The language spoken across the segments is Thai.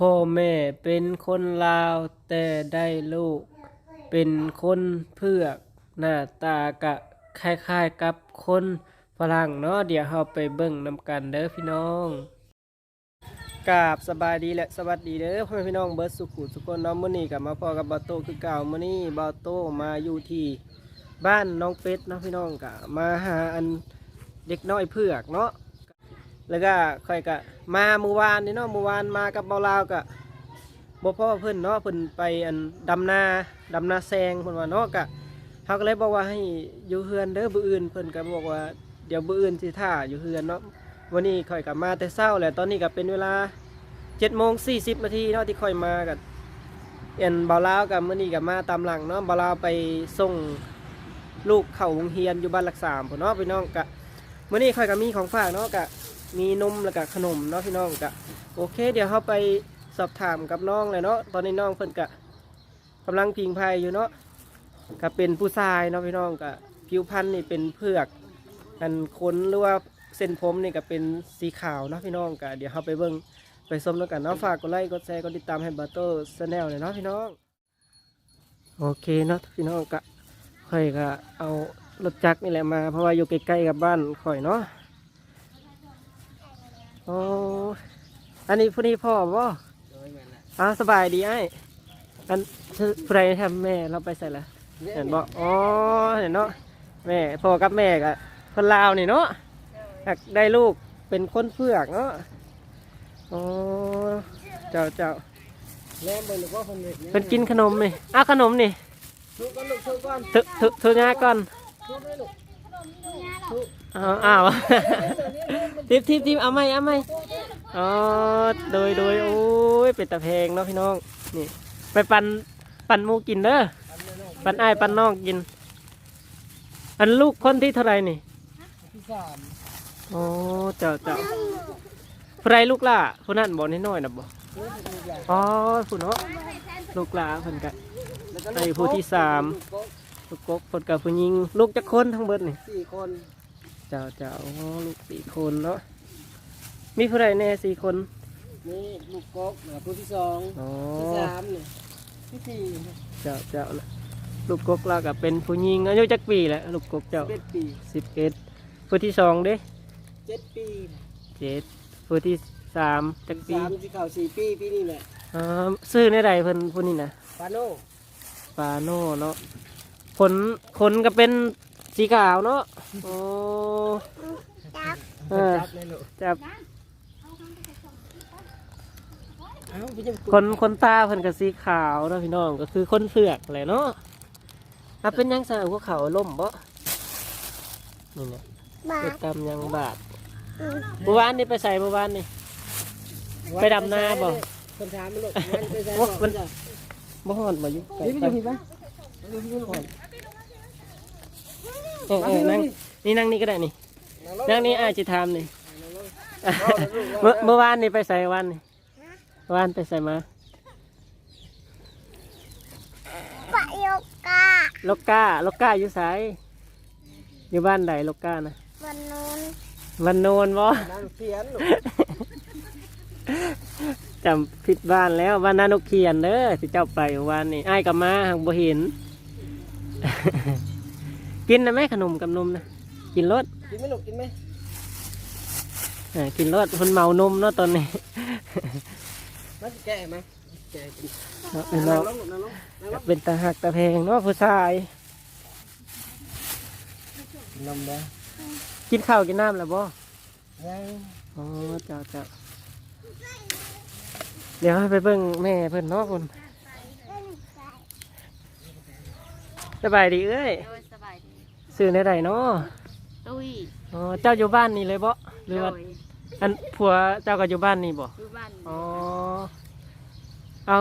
พ่อแม่เป็นคนลาว แต่ได้ลูก เป็นคนเพื่อกหน้าตากะคล้ายๆกับคนฝรั่งเนาะเดี๋ยวเราไปเบิ่งนำกันเด้อพี่น้องกราบสบายดีและสวัสดีเด้อพ่อแม่พี่น้องเบิร์ดสุขุทุกนเนาะมื้อนี้ก็มาพอกับบาโตคือเก่ามื้อนี้บาโตมาอยู่ที่บ้านน้องเป็ดเนาะพี่น้องก็มาหาอันเด็กน้อยเพือกเนาะ แล้วก็ค่อยก็มาเมื่อวานนี่เนาะเมื่อวานมากับเบาลาวก็บ่พ่อเพิ่นเนาะเพิ่นไปอันดำนาดำนาแซงเพิ่นว่าเนาะก็เขาก็เลยบอกว่าให้อยู่เฮือนเด้อบื้ออื่นเพิ่นก็บอกว่าเดี๋ยวบื้ออื่นสิท่าอยู่เฮือนเนาะวันนี้ค่อยก็มาแต่เช้าแหละตอนนี้ก็เป็นเวลา7โมง40นาทีเนาะที่ค่อยมากับเอ็นเบาลาวกับมื้อนี้ก็มาตามหลังเนาะเบาลาวไปส่งลูกเข้าโรงเรียนอยู่บ้านหลักสามพุ่นเนาะพี่น้องก็มื้อนี้ค่อยก็มีของฝากเนาะก็ มีนมแล้วก็ขนมเนาะพี่น้องกะโอเค เดี๋ยวเขาไปสอบถามกับน้องเลยเนาะตอนนี้น้องเพิ่นกะกำลังพิงภัยอยู่เนาะก็เป็นผู้ชายเนาะพี่น้องกะผิวพรรณนี่เป็นเผือกอันขนหรือว่าเส้นผมนี่ก็เป็นสีขาวเนาะพี่น้องกะเดี๋ยวเขาไปเบิ่งไปชมแล้วกันเนาะฝากกดไลค์กดแชร์กดติดตามให้บัตเตอร์ชาแนลเลยเนาะพี่น้อง โอเคเนาะพี่น้องกะค่อยก็เอารถจักรนี่แหละมาเพราะว่าอยู่ใกล้ๆกับบ้านค่อยเนาะ โอ้อันนี้ผู้นี้พ่อบ่อ้าวสบายดีไอ้อันผู้ใดทำแม่เราไปใส่ละเห็นบ่อ๋อเห็นเนาะแม่พ่อกับแม่กะคนลาวนี่เนาะอยากได้ลูกเป็นคนเพือกเนาะอ๋อเจ้าเจ้าแม่เบิ่งหรือว่าคนเด็กเป็นกินขนมนี่อ้าวขนมนี่ทุกคนลูกทุกคนถึถึถึงาก่อนทุกเลยลูก อ้าวอ้าวทิปทิปทิปเอาไหมเอาไหมอ๋อโดยโดยโอ้ยเป็นตะเพงเนาะพี่น้องนี่ไปปั่นปั่นหมูกินเด้อปั่นอ้ายปั่นน้องกิน อันลูกคนที่เท่าไหรนี่ที่สามโอ้เจ้าเจ้าผู้ใดลูกล่ะผู้นั้นบอกนิดหน่อยนะบอกเพื่อนลูกใหญ่อ๋อผู้เนาะลูกล่ะเพิ่นกะแล้วก็ไอ้ผู้ที่สามลูกกกเพิ่นกับผู้หญิง ลูกจักคนทั้งเบิดนี่สี่คน เจ้าเจ้าโอ้ลูกสี่คนเนาะมีผู้ใดแน่สี่คนนี่ลูกกกเหลือผู้ที่สองอ๋อที่สามเนี่ยที่สี่เจ้าเจ้านะลูกกกเราก็เป็นผู้หญิงอายุจักปีแหละลูกกกเจ้าเจ็ดปีสิบเอ็ดผู้ที่สองเด้เจ็ดปีเจ็ดผู้ที่สามจักปีสามที่เข่าสี่ปีปีนี่แหละอ่าซื้อในใดเพิ่นผู้นี้นะปาโน่ปาโน่เนาะขนขนก็เป็น สีขาวเนาะโอ้เออจับเลยลูกจับเอ้าพี่จะขนขนตาเพิ่นก็สีขาวเนาะพี่น้องก็คือคนเผือกแหละเนาะอะเป็นยังไงพวกเขาล่มบ่นี่เนี่ยบาเกิดกรรมยังบาดเมื่อวานนี่ไปใส่เมื่อวานนี่ไปดำนาบ่คนถามมันลูกมันไปใส่โอ้บ่มันบ่ฮอดบ่อยู่ไกลนี่ไปไป อยู่พี่ปะอยู่พี่ลูก เออเออนั่งนี่นั่งนี่ก็ได้นี่ นั่งนี่อาจจะทำนี่เมื่อเมื่อวานนี่ไปใส่วันนี่เมื่อวานไปใส่มาปะโยกาลกก้าลกก้าอยู่ไสอยู่บ้านใดลกก้านะวันนู้นมันโนนบ่นั่งเขียนลูกจำผิดบ้านแล้วบ้านนานกเขียนเด้อที่เจ้าไปเมื่อวานนี่อ้ายกลับมาหังบ่เห็น กินนะแม่ขนมกับนมนะกินรสกินไหมลูกกินไหมอ่ากินรสคนเมานมเนาะตอนนี้มันจะแก่ไหมแก่กินเนาะพี่นั่น้งองลงลูกนั่งลงนั่งลงเป็นตาหักตาแพงเนาะผู้ชายนมเด้อกินข้าวกินน้ำแล้วบ่ยังอ๋อเจ้าเจ้าเดี๋ยวให้ไปเบิ่งแม่เพิ่นเนาะคุณสบายดีเอ้ย โดยสบายดี ซื้อในใดเนาะตุ้ยอ๋อเจ้าอยู่บ้านนี่เลยบ่หโดรือว่ายอันผัวเจ้าก็อยู่บ้านนี่บ่อยู่บ้านอ๋อเอา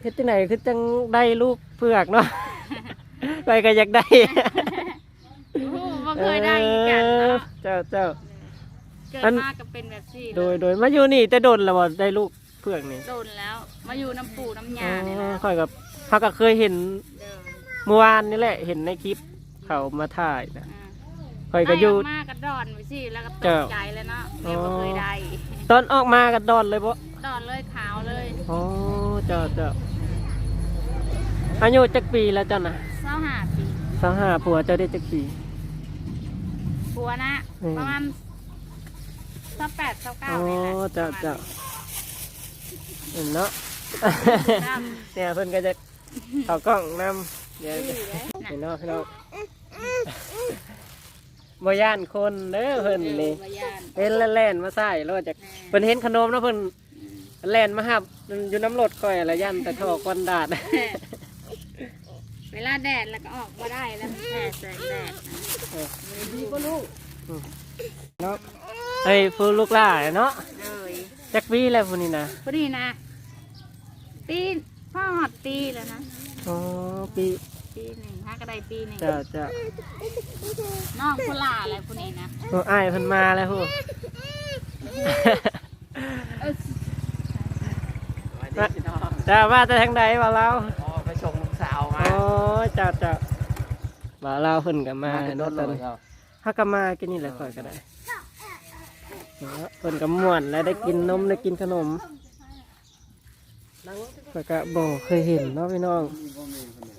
เฮ็ดที่ไหนคือจังได้ลูกเผือกเนาะ ไปก็อยากได้โอ้โหบ่เคยได้กันเออเนาะเจ้าเจ้า เกิอัดนมาก็เป็นแบบนี้โดยโดยมาอยู่นี่แต่โดนแล้วบ่ได้ลูกเผือกนี่โดนแล้ว มาอยู่น้ำปูน้ำอ๋ยาเนี่ยอนะค่อยกับเขาก็เคยเห็น เดินเมื่อวานนี่แหละเห็นในคลิป เขามาถ่ายนะอ่าค่อยก็อยู่ได้มากระดอนไปสิแล้วก็ตเจ้ากใจแล้วเนาะแม่บ่เคยได้ตอนออกมาก็ดอนเลยบ่ดอนเลยขาวเลยอ๋อเจ้าเจ้าอายุจักปีแล้วเจ้าน่ะเศร้าหาปีสาวหาผัวเจ้าได้จักปีผัวนะอืมประมาณสักแปดสักเก้าอ๋อนี่แหละเจ้าเจ้า เห็นเนาะครับเนี่ยเพิ่นก็จะเอากล้องนำเดี๋ยวชื่อเลยเห็นเนาะพี่น้อง บ่ย่านคนเด้อเพิ่นนี่บยานเห็นแล้วแล่นมาใส่รถจากเพิ่นเห็นขนมแล้วเพิ่นแล่นมาหับอยู่น้ำรถก่อยอะไรยันแต่ท่อควันดาดเวลาแดดแล้วก็ออกมาได้แล้วแดดแสงแดดนะดีก็ลูกเนาะเอ้ยฟูลูกหล่าเนาะเลยจักวีแล้วพุ่นนี่นะพอดีนะปีพ่อหอดปีแล้วนะอ๋อปี ปีหนึ่งห้าก็ได้ปีหนึ่งเจ้าเจ้าน้องพุลาอะไรพวกนี้นะโอ้อ้ายเพิ่นมาแล้วฮู้ เออจ้าว่าแต่ทางใดว่าเราอ๋อไปส่งลูกสาวมาอ๋อเจ้าเจ้าว่าเราเพิ่นก็มาเป็นรเนาะถตเลอนยนี้ครับเฮาก็มากินนี่แหละค่อยก็ได้เนาะเพิ่นก็ม่วนแล้วได้กินนมได้กินขนมนั่งรถข้อยก็บ่เคยเห็นเนาะพี่น้องแม่น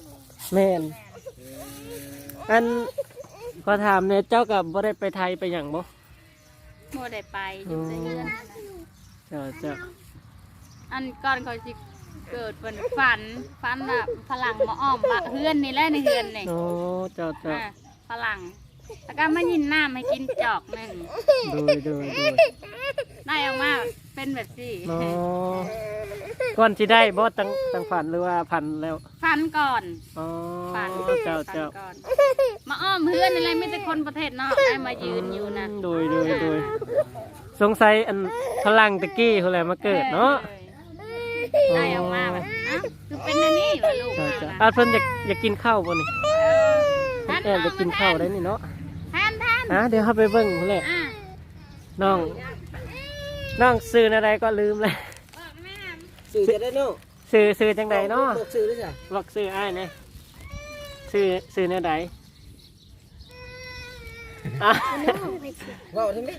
อันขอถามเนี่ยเจ้ากับบ่ได้ไปไทยไปหยังบ่โมได้ไปอยู่ในเรือนนะเจ้าเจ้าอันก่อนเขาสิเกิดเป็นฝันฝันแบบฝรั่งมาอ้อมมาเฮือนนี่แหละในเฮือนนี่โอ้เจ้าเจ้าอะฝรั่งแล้วก็มายินน้ำให้กินจอกหนึ่งดูดูดูได้ออกมาเป็นแบบสี่เนาะก่อนสิได้บ่ตั้งตั้งฝันหรือว่าพันแล้ว ฟันก่อนอ๋อฟันเจ้าฟันเจ้าก่อนมาอ้อมเฮือนอะไรไม่แต่คนประเทศนอกได้มายืนอยู่นะโดยโดยโดยสงสัยอันพลังตะกี้เขาแหละมาเกิดเนาะได้ออกมาแบบอ้าวคือเป็นอันนี้วะลูกเจ้ามาเจ้าล่ะอาเพิ่นอยากอยากกินข้าวบ่นี่เออท่านแอบอยากกินข้าวได้นี่เนาะท่านท่านอะเดี๋ยวเฮาไปเบิ่งพุ่นแหละอะน้องน้องซื้ออะไรก็ลืมเลยบอกแม่สื่อจะได้เนาะ ซื้อซื้อจังใดเนาะตกสื่อด้วยจ้ะบอกซื้ออ้ายเนี่ยซื้อซื้อแนวใดอะว่าวใช่ไหม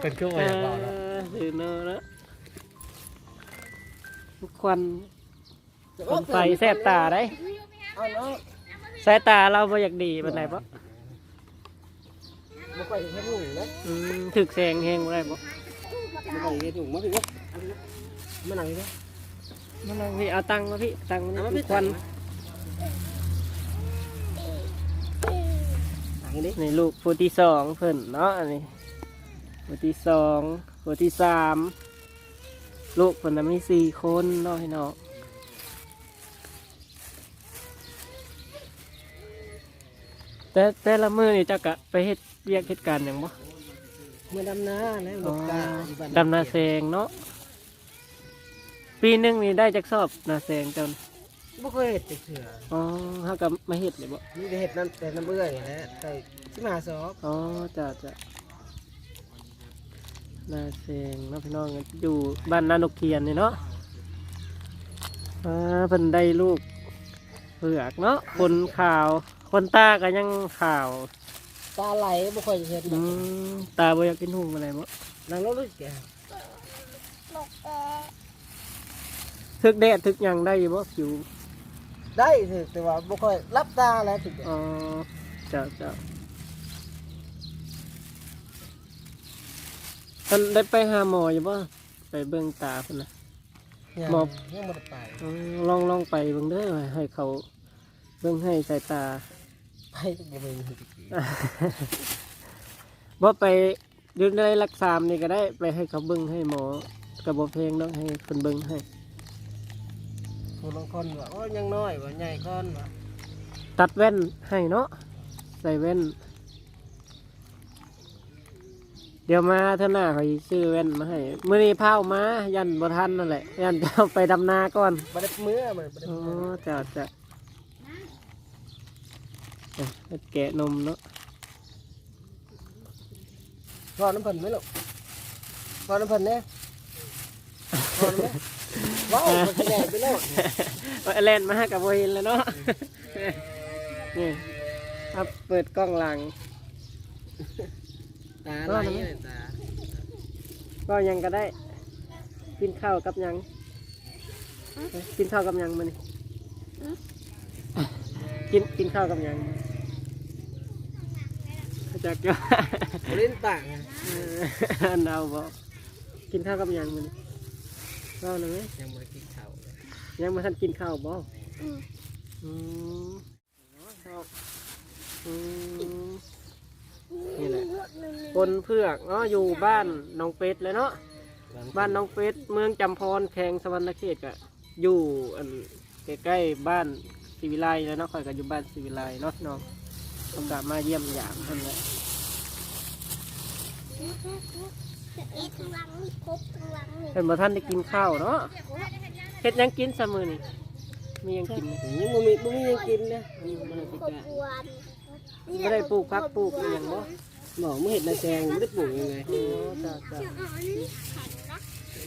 เป็นเครื่องเอว่าอย่างว่าวเนาะอซื้อเนอะเนอะควันควันไฟแสบตาได้เอาเนาะสายตาเราบ่อยากดีเป็นไรปะมาไปถึงแค่ถุงนะอืมถึกแสงแหงบ่ได้ปะมาไปถึงแค่ถุงมาถึงว่ามาหนังนี่ มานั่งพี่เอาตังค์มาพี่ตังค์มาเอามานี่พี่ควันหนังนี่นี่ลูกโฟที่สองเพิ่นเนาะอันนี้โฟที่สองโฟที่สามลูกเพิ่นน่ะมีสี่คนเนาะพี่น้องแต่แต่ละมือนี่เจ้ากะไปเฮ็ดเวียกเหตุการณ์หยังบ่เมื่อดำนาแล้วดอ๋ออกกาอยู่บ้ดำนาแซงเนาะ ปีหนึงนี่ได้จักสอบนาแซงจนบ่เคยเห็ดเสืออ๋อเฮาก็มาเฮ็ดเลยบ่นี่ได้เห็ดน้ำแต่น้ำเบื่ออย่างนี้ใส่ที่มาซอบอ๋อจ้ะจ้ะนาแซงเนาะพี่น้องอยู่บ้านนานกเทียนนี่เนาะอ่าเพิ่นได้ลูกเผือกเนาะคนขาว คนตาก็ยังขาวตาไหลบ่ค่อยเห็ดอืมตาบ่อยากกินหุ่งอะไรบ่นางรถรู้แกบอกแก ทึกแดดทึกหยังได้อยู่บ่ผิวได้สิแต่ว่าบ่ค่อยรับตาแล้วถึงอ๋อจ้ะจ้ะท่านได้ไปหาหมออยู่บ่ไปเบิ่งตาเพิ่นน่ะ ยังหมอบยังบ่ได้ไปอืมลองลองไปเบิ่งเด้อให้เขาเบิ่งให้สายตา ไปบ่เป็นบ่ไปอยืนในรักษามนี่ก็ได้ไปให้เขาเบิ่งให้หมอกระบอกเพลงเนาะให้เพิ่นเบิ่งให้ คนบางคนว่าโอ้ยยังน้อยว่าใหญ่ก่อนว่าตัดแว่นให้เนาะใส่แว่น เดี๋ยวมาเท่าหน้าเขาสิซื้อแว่นมาให้มื้อนี้พาเอามายันบ่ทันนั่นแหละ ยันจะเอาไปดำนาก่อนบ่ได้มื้อมันบ่ได้อ๋อมื้อจ้ะจ้ะเอ้ยเฮ็ดแกะนมเนาะรอน้ำเพิ่นไหมลูกรอน้ำเพิ่นแน่รอน้ำเพิ่น ว้าวมันจะใหญ่ไปแล้วว่าแลนมาหากับโบเห็นแล้วเนาะนี่ครับเปิดกล้องหลัง ตาไหลเลยตาก็ยังก็ได้ กินข้าวกับหยังเอ้ยกินข้าวกับหยังมันกินกินข้าวกับหยังจากก็เล่นต่างไงอันเอาบอกกินข้าวกับหยังมัน เล่าหน่อยไหมยังบ่ได้กินข้าวเลยยังมาทันกินข้าวบ่อืมอืมอืมนี่แหละคนเพือกเนาะอยู่บ้านน้องเป็ดเลยเนาะ บ้านน้องเป็ดเมืองจำพรแขงสวรรณเขตก็อยู่อันใกล้ๆบ้านศิวิไลแล้วเนาะข่อยก็อยู่บ้านศิวิไลเนาะน้องต้องกลับมาเยี่ยมยามเพิ่นแหละ อีกหลังนี่ครบหลังนี่เพิ่นบ่ทันได้กินข้าวเนาะเฮ็ดหยังกินซะมื้อนี้มีหยังกินยังบ่มีบ่มีหยังกินนะนี่บ่ได้คกิรนบจ้ะวันบ่ได้ปลูกผักปลูกอหยังบ่บอกไม่เห็นนาแซงไม่ได้ปลูกยังไงโอ้จ้าจ้า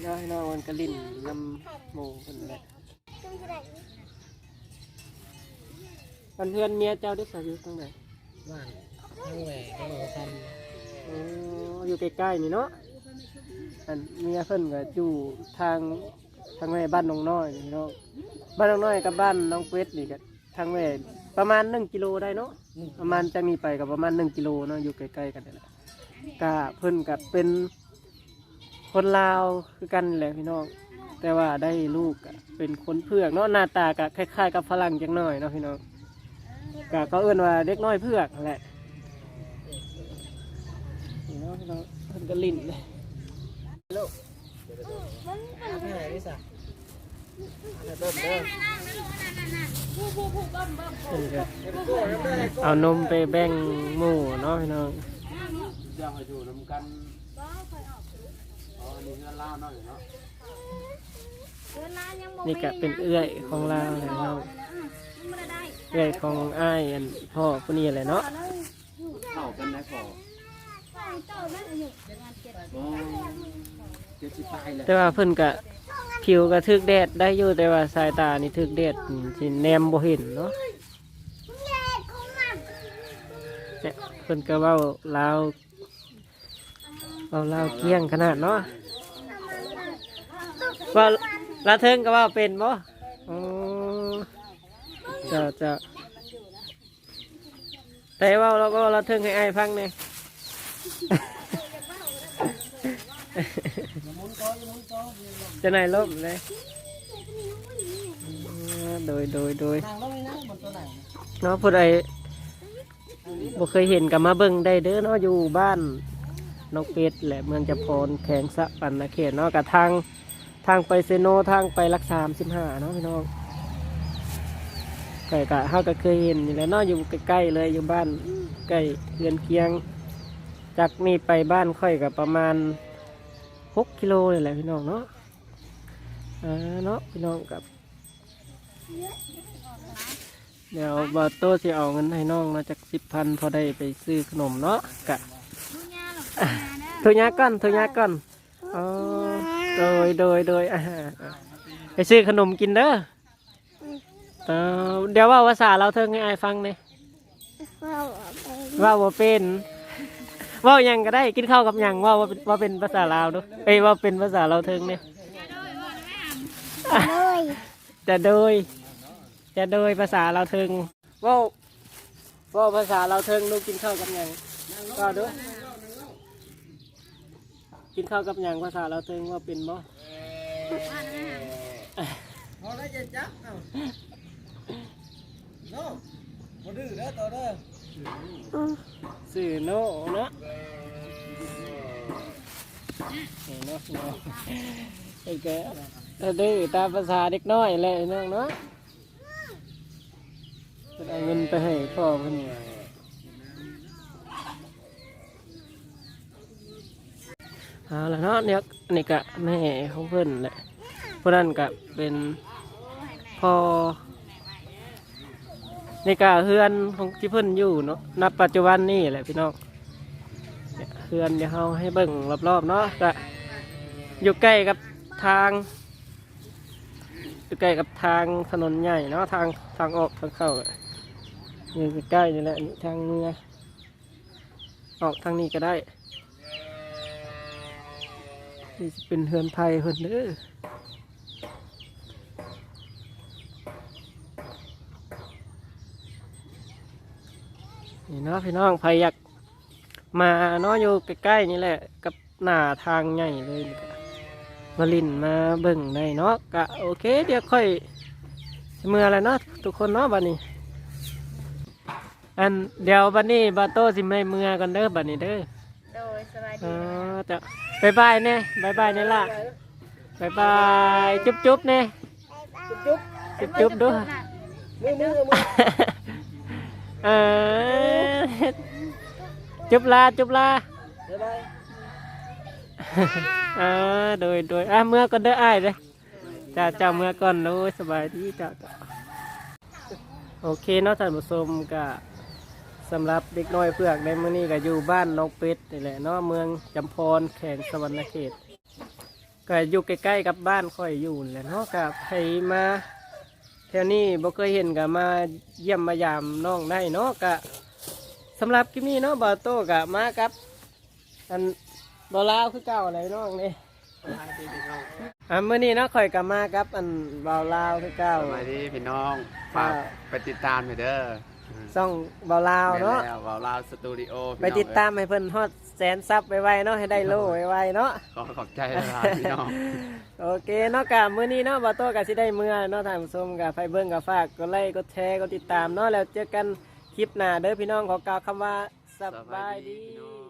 น้อยน้อยวันกะลิ่นลำหมูเพิ่นแหละอันเพื่อนเมียเจ้าได้ใส่อยู่ตรงไหนบ้านทั้งแหวกก็บอกทัน โอ้อยู่ใกล้ๆนี่เนาะ อันเมียเพิ่นก็อยู่ทางทางแม่บ้านน้องน้อยนี่เนาะบ้านน้องน้อยกับบ้านน้องเป็ดนี่ก็ทางแม่ประมาณหนึ่งกิโลได้เนาะประมาณจะมีไปกับประมาณหนึ่งกิโลเนาะอยู่ใกล้ๆกันนี่แหละก็เพิ่นกับเป็นคนลาวคือกันแหละพี่น้องแต่ว่าได้ลูกก็เป็นคนเพือกเนาะหน้าตาก็คล้ายๆ กับฝรั่งจังหน่อยเนาะพี่น้องก็เขาเอื้นว่าเด็กน้อยเพือกนั่นแหละนี่เนาะพี่น้องเพิ่นก็ลิ้นเลย เอาไปไหนดิสะเอาเริ่มเด้อเพิ่นก็เอานมไปแบ่งหมู่เนาะพี่น้องจะมาอยู่นำกันอ๋ออันนี้เงินล่าวเนาะเนาะนี่ก็เป็นเอื้อยของเราแหละเนาะเอื้อยของอ้ายอันพ่อผู้นี้แหละเนาะเข้ากันนะพอโอ้ เจ็ดสิบปลายเลยแต่ว่าเพิ่นก็ผิวก็ทึกแดดได้อยู่แต่ว่าสายตานี่ทึกแดดนี่สิแนมบ่เห็นเนาะเนี่ยเพิ่นก็เว้าลาวเว้าลาวเกลี้ยงขนาดเนาะเว่าลาเทิงก็เว่าเป็นบ่อ๋อเจ้าเจ้าแต่เว่าเราก็ลาเทิงให้อ้ายฟังหน่ อยจะไหนล่มเลยโดยโดยโดยนางต้องมีนะบนตัวไหนเนาะผู้ใดบ่เคยเห็นกับมาเบิ่งได้เด้อเนาะอยู่บ้านน้องเป็ดแหละเมืองจะพรแขงสะปันนะเขตเนาะกับทางทางไปเซโนทางไปรักษามสิบห้าเนาะพี่น้องไก่กะเฮาก็เคยเห็นนี่แหละเนาะอยู่ใกล้ๆเลยอยู่บ้านใกล้เรือนเคียง จากนี่ไปบ้านค่อยกับประมาณ หกกิโลเลยแหละพี่น้องเนาะอ่าเนาะพี่น้องกับเดี๋ยวบอโต้จะเอาเงินให้น้องมาจากสิบพันพอได้ไปซื้อขนมเนาะกะโทรยาก่อนโทรยาก่อนอ๋อโดยโดยโดยอ่าไปซื้อขนมกินเด้อเอ่อเดี๋ยวว่าภาษาเราเทิงให้อายฟังเนี่ยเราเอาไปว่าว่าเป็น ว่าหยังก็ได้กินข้าวกับหยังว่าว่าเป็นว่าเป็นภาษาลาวเด้วยเอ้ยว่าเป็นภาษาเราวเทิงเนี่ยเลยจะโดย จะโดยภาษาเราวเทิงว่าว่าภาษาเราวเทิงลูกกินข้าวกับหยังก็ด้วยกินข้าวกับหยังภาษาเราวเทิงว่าเป็นบ่พอแล้วจะจับเอ้าโน่บ่ดื้อเด้อตัวเด้อ สื่อโนเนาะเห็นเนาะเนาะไอ้แกดื้อตามภาษาเด็กน้อยแหละน้องเนาะจะเอาเงินไปให้พ่อเพิ่นเอาละเนาะเนี่ยอันนี้ก็แม่ของเพิ่นแหละเพราะนั้นก็เป็นพ่อ นี่ก็เฮือนของที่เพิ่นอยู่เนาะณปัจจุบันนี่แหละพี่น้องเนี่ยเฮือนเดี๋ยวเราให้เบิ่งรอบๆเนาะก็อยู่ใกล้กับทางอยู่ใกล้กับทางถนนใหญ่เนาะทางทางออกทางเข้าอยู่ใกล้นี่แหละนี่ทางเมืองออกทางนี้ก็ได้นี่เป็นเฮือนไทยเพิ่นเด้อ นี่เนาะพี่น้องใครอยากมาเนาะอยู่ใกล้ๆนี่แหละ กับหน้าทางใหญ่เลยนี่ก็มาลินมาเบิ่งได้เนาะกะโอเค เดี๋ยวค่อยเมื่อแล้วเนาะทุกคนเนาะบัดนี้ อันเดี๋ยวบัดนี้บาโต้สิไม่เมื่อกันเด้อบัดนี้เด้อโดยสบายเอดีอจะบายบายเนี่ยบายบายเนี่ยล่ะบายบายจุ๊บจุ๊บเนี่ยจุ๊บจุ๊บจุ๊บจุ๊บด้วยมือมือมือ เออจุ๊บลาจุ๊บลาบ๊ายบายเออโดยโดยอะเมื่อก่อนเด้ออ้ายเด้อจ้าจ้าเมื่อก่อนโอ้ยสบายดีจ้าจ้าโอเคเนาะท่านผู้ชมก็สำหรับเด็กน้อยเพือกในมื้อนี้ก็อยู่บ้านน้องเป็ดนี่แหละเนาะเมืองจำพรแขวงสวรรณเขตก็อยู่ใกล้ๆกับบ้านค่อยอยู่แหละเนาะกับใครมา แถวนี้บ่เคยเห็นก็มาเยี่ยมมายามน้องได้เนาะกะสำหรับคลิปนี้เนาะบาโต้กะมากับอันบอลาวคือเก่าอะไรน้องนี่อันเมื่อนี้เนาะข่อยกับมากับ อันบอลาวคือเก่าสวัสดีพี่น้องฝากอ่าไปติดตามหน่อยเด้อซ่องบอลาวเนาะแม่แล้ววาวลาวสตูดิโอพี่ไปน้องติดตามให้เพิ่นฮอดแสนซับไวๆเนาะให้ได้โล่ไวๆเนาะขอขอบใจนะครับพี่น้องโอเคเนาะกะมื้อนี้เนาะบาโต้กะสิได้เมื่อเนาะท่านผู้ชมกะไฟเบิ่งกะฝากกดไลค์กดแชร์กดติดตามเนาะแล้วเจอกันคลิปหน้าเด้อพี่น้องขอกล่าวคำว่าสบายดีพี่น้อง